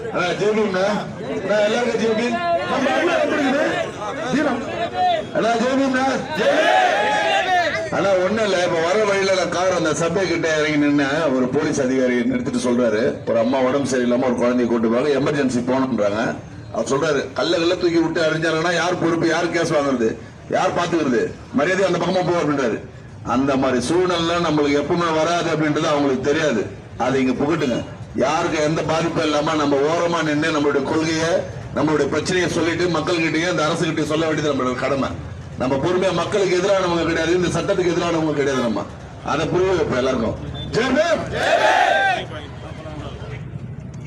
அண்ணா எல்லாருக்கும் நம்ம அண்ணா வந்துருக்குது அண்ணா ஜெய்பீம்ண்ணா. அண்ணா ஒண்ணும் இல்ல. இப்ப வர வழியில நான் கார் அந்த சபை கிட்ட இறங்கி நின்று ஒரு போலீஸ் அதிகாரி நிறுத்திட்டு சொல்றாரு. ஒரு அம்மா உடம்பு சரியில்லாம ஒரு குழந்தைய கூட்டு போவாங்க எமர்ஜென்சி போகணுன்றாங்க அவர் சொல்றாரு கல்ல கல்ல தூக்கி விட்டு அழிஞ்சாங்கன்னா யார் பொறுப்பு யார் கேஸ் வாங்குறது யார் பாத்துக்கிறது? மரியாதை அந்த பக்கமா போ அப்படின்றாரு. அந்த மாதிரி சூழ்நிலை நம்மளுக்கு எப்பவுமே வராது அப்படின்றது அவங்களுக்கு தெரியாது. அதை இங்க புகட்டுங்க. யாருக்கு எந்த பாதிப்பும் இல்லாம நம்ம ஓரமா நின்று நம்மளுடைய கொள்கையை நம்மளுடைய பிரச்சனையை சொல்லிட்டு மக்கள்கிட்டயும் இந்த அரசுகிட்ட சொல்ல வேண்டியது நம்மளோட கடமை. நம்ம பொறுமையா மக்களுக்கு எதிரானவங்க கிடையாது இந்த சட்டத்துக்கு எதிரானவங்க கிடையாது நம்ம. அதை புரிய வைப்போம் எல்லாருக்கும்!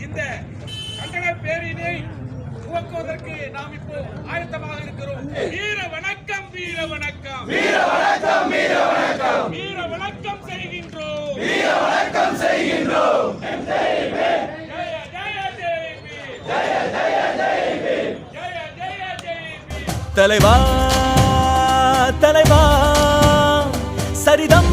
இந்த கண்டன பேரினை துவக்குவதற்கு நாம் இப்போ ஆயத்தமாக இருக்கிறோம். வீர வணக்கம் வீர வணக்கம். வீர வணக்கம் வீர வணக்கம். வீர வணக்கம். தலைவா தலைவா. சரிதம்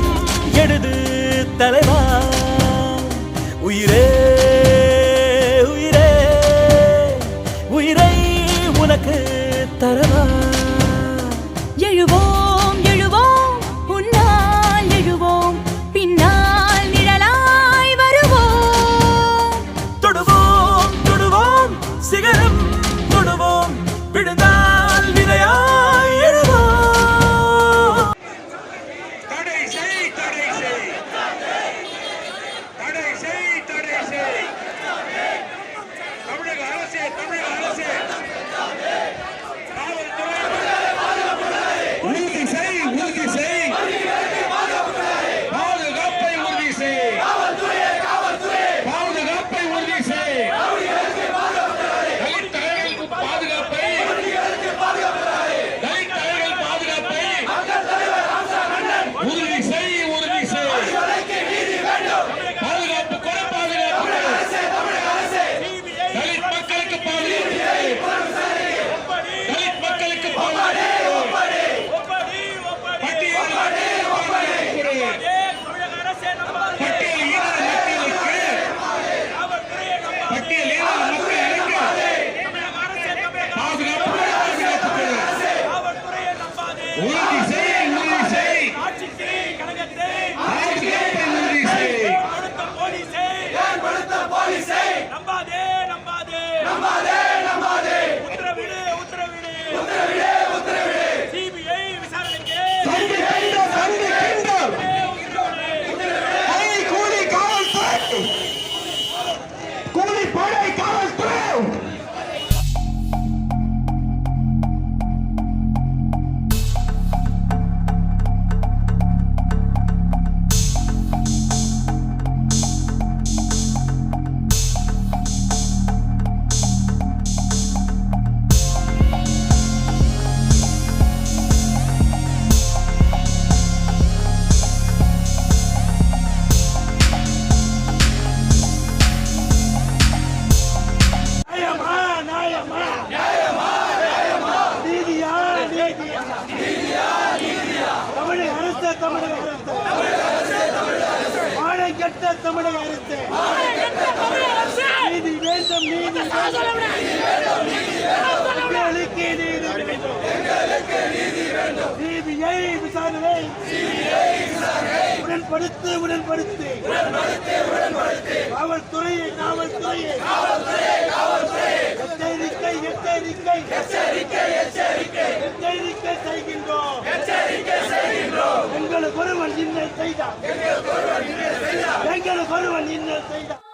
Holy கெட்ட தமிழக அரசு. நீதி வேண்டும் நீதி எங்களுக்கு நீதி வேண்டும். சிபிஐ விசாரணை. உடன்படுத்து உடன்படுத்து. காவல்துறையை காவல்துறையை எச்சரிக்கை எச்சரிக்கை. எச்சரிக்கை செய்கின்றோம். எங்களுக்கு ஒருவன் இன்னல் செய்தார் எங்களுக்கு ஒருவன் から彼は人耐性だ。